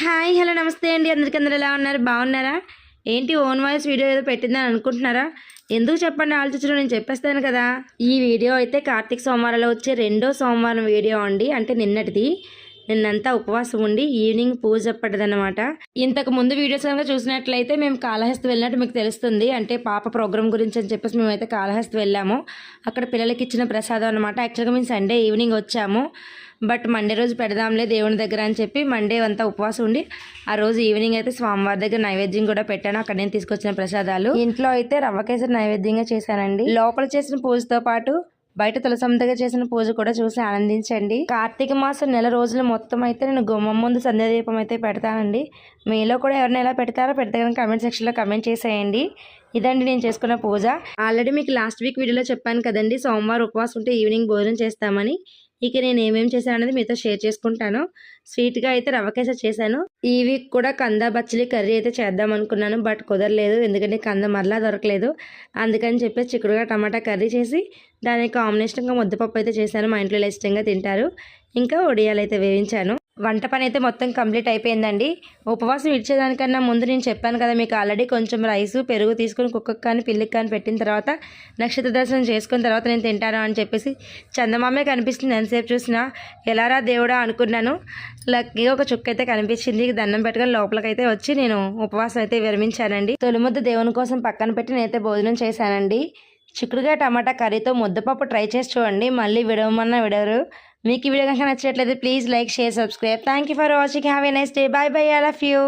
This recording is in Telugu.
హాయ్ హలో నమస్తే అండి. అందరికీ అందరూ ఎలా ఉన్నారు? బాగున్నారా? ఏంటి ఓన్ వాయిస్ వీడియో ఏదో పెట్టిందని అనుకుంటున్నారా? ఎందుకు చెప్పండి ఆలోచించడం నేను చెప్పేస్తాను కదా. ఈ వీడియో అయితే కార్తీక సోమవారంలో వచ్చే రెండో సోమవారం వీడియో అండి. అంటే నిన్నటిది. నిన్నంతా ఉపవాసం ఉండి ఈవినింగ్ పూజ పడ్డదన్నమాట. ఇంతకు ముందు వీడియోస్ కనుక చూసినట్లయితే మేము కాళహస్తి వెళ్ళినట్టు మీకు తెలుస్తుంది. అంటే పాప ప్రోగ్రామ్ గురించి అని చెప్పేసి మేమైతే కాళహస్తి వెళ్ళాము. అక్కడ పిల్లలకి ఇచ్చిన ప్రసాదం అనమాట యాక్చువల్గా మేము సండే ఈవినింగ్ వచ్చాము. బట్ మండే రోజు పెడదాంలే దేవుని దగ్గర అని చెప్పి మండే అంతా ఉపవాసం ఉండి ఆ రోజు ఈవినింగ్ అయితే స్వామివారి దగ్గర నైవేద్యం కూడా పెట్టాను. అక్కడ నేను తీసుకొచ్చిన ప్రసాదాలు. ఇంట్లో అయితే రవ్వ కేసరి నైవేద్యంగా చేశానండి. లోపల చేసిన పూజతో పాటు బయట దగ్గర చేసిన పూజ కూడా చూసి ఆనందించండి. కార్తీక మాసం నెల రోజులు మొత్తం అయితే నేను గుమ్మం ముందు సంధ్యాదీపం అయితే పెడతానండి. మీలో కూడా ఎవరిని ఎలా పెడతారో పెడితే కనుక కమెంట్ సెక్షన్లో కమెంట్ చేసేయండి. ఇదండి నేను చేసుకున్న పూజ. ఆల్రెడీ మీకు లాస్ట్ వీక్ వీడియోలో చెప్పాను కదండి సోమవారం ఉపవాసం ఉంటే ఈవినింగ్ భోజనం చేస్తామని. ఇక నేను ఏమేమి చేశాను అనేది మీతో షేర్ చేసుకుంటాను. స్వీట్గా అయితే రవ్వ కేసరి చేశాను. ఈ వీక్ కూడా కంద బచ్చలి కర్రీ అయితే చేద్దాం అనుకున్నాను బట్ కుదరలేదు. ఎందుకంటే కంద మరలా దొరకలేదు. అందుకని చెప్పేసి చిక్కుడుగా టమాటా కర్రీ చేసి దానికి కాంబినేషన్గా ముద్దపప్పు అయితే చేశాను. మా ఇంట్లో ఇష్టంగా తింటారు. ఇంకా ఒడియాలు అయితే వేయించాను. వంట పని అయితే మొత్తం కంప్లీట్ అయిపోయిందండి. ఉపవాసం ఇచ్చేదానికన్నా ముందు నేను చెప్పాను కదా మీకు ఆల్రెడీ కొంచెం రైస్ పెరుగు తీసుకుని కుక్కకు కానీ పిల్లికి కానీ పెట్టిన తర్వాత నక్షత్ర దర్శనం చేసుకున్న తర్వాత నేను తింటాను అని చెప్పేసి చందమామే కనిపిస్తుంది ఎంతసేపు చూసినా. ఎలారా దేవుడా అనుకున్నాను. లక్కీగా ఒక చుక్క అయితే కనిపించింది. దండం పెట్టుకొని లోపలికైతే వచ్చి నేను ఉపవాసం అయితే విరమించానండి. తొలిముద్ద దేవుని కోసం పక్కన పెట్టి నేనైతే భోజనం చేశానండి. చిక్కుడుగా టమాటా కర్రీతో ముద్దపప్పు ట్రై చేసి చూడండి. మళ్ళీ విడవమన్నా విడవరు. మీకు ఈ వీడియో కనుక నచ్చినట్లయితే please like share subscribe thank you for watching have a nice day bye bye I love you